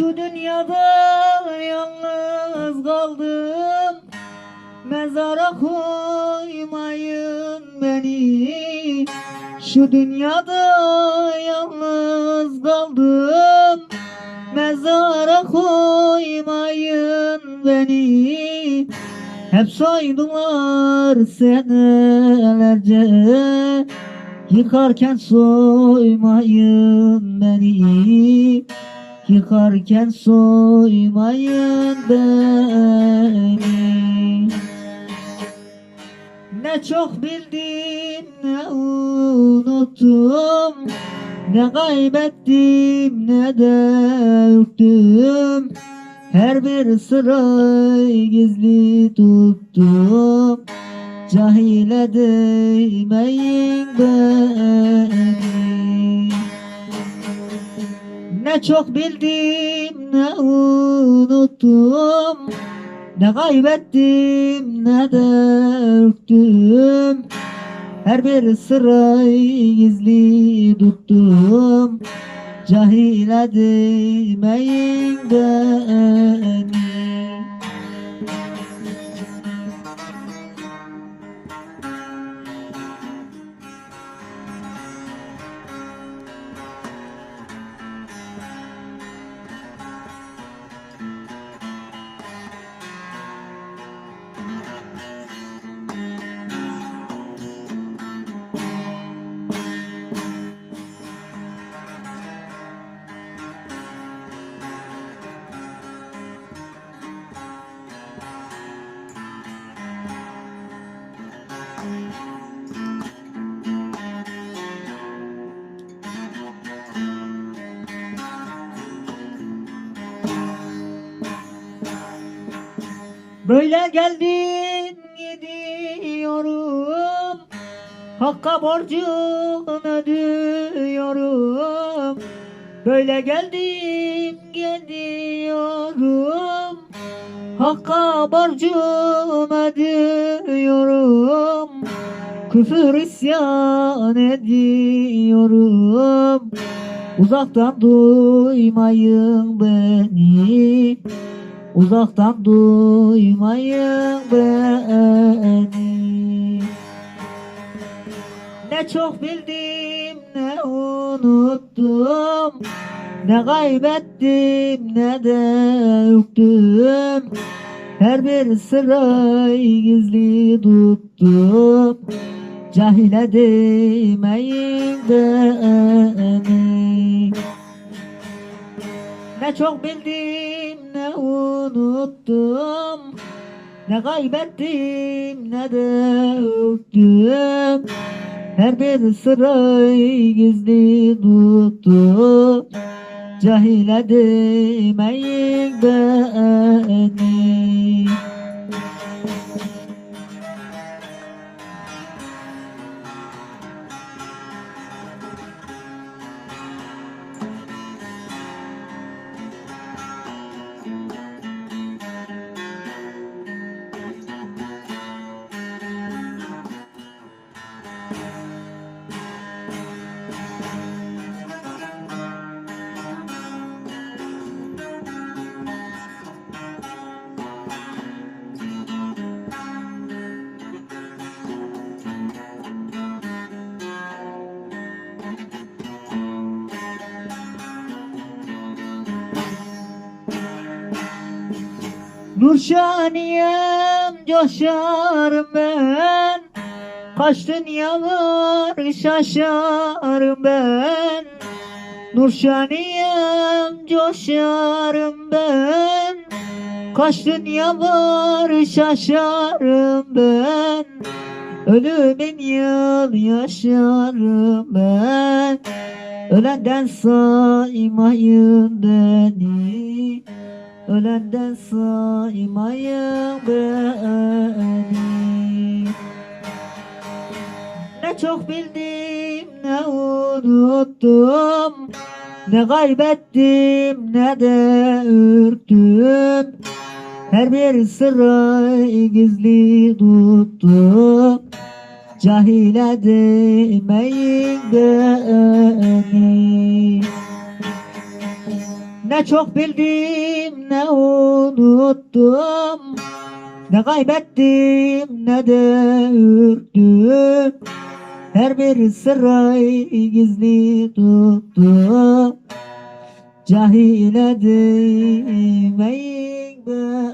Şu dünyada yalnız kaldım. Mezara koymayın beni. Şu dünyada yalnız kaldım. Mezara koymayın beni. Hep soydular senelerce. Yıkarken soymayın beni Yıkarken soymayın beni. Ne çok bildim ne unuttum. Ne kaybettim ne de ürktüm. Her bir sırayı gizli tuttum. Cahile değmeyin beni ne çok bildim ne unuttum. Ne kaybettim ne de ürktüm. Her bir sırayı gizli tuttum. Cahile değmeyin beni Böyle geldin gidiyorum. Hakka borcum ödüyorum. Böyle geldim gidiyorum. Hakka borcum ödüyorum. Küfür isyan ediyorum. Uzaktan duymayın beni Uzaktan duymayın beni. Ne çok bildim ne unuttum. Ne kaybettim ne de ürktüm Her bir sırayı gizli tuttum. Cahile değmeyin beni. Ne çok bildim ne unuttum? Ne kaybettim ne de ürktüm Her bir sırayı gizli tuttum. Cahile değmeyin beni Nurşaniyem coşarım ben Kaç dünya var şaşarım ben. Nurşaniyem coşarım ben Kaç dünya var şaşarım ben. Ölümün yıl yaşarım ben Ölenden saymayın beni Ölenden saymayın beni Ne çok bildim ne unuttum. Ne kaybettim ne de ürktüm. Her bir sırrı gizli tuttum. Cahile demeyin beni. Ne çok bildim ne unuttum Ne kaybettim ne de ürktüm Her bir sırrı gizli tuttum. Cahil edemeyin de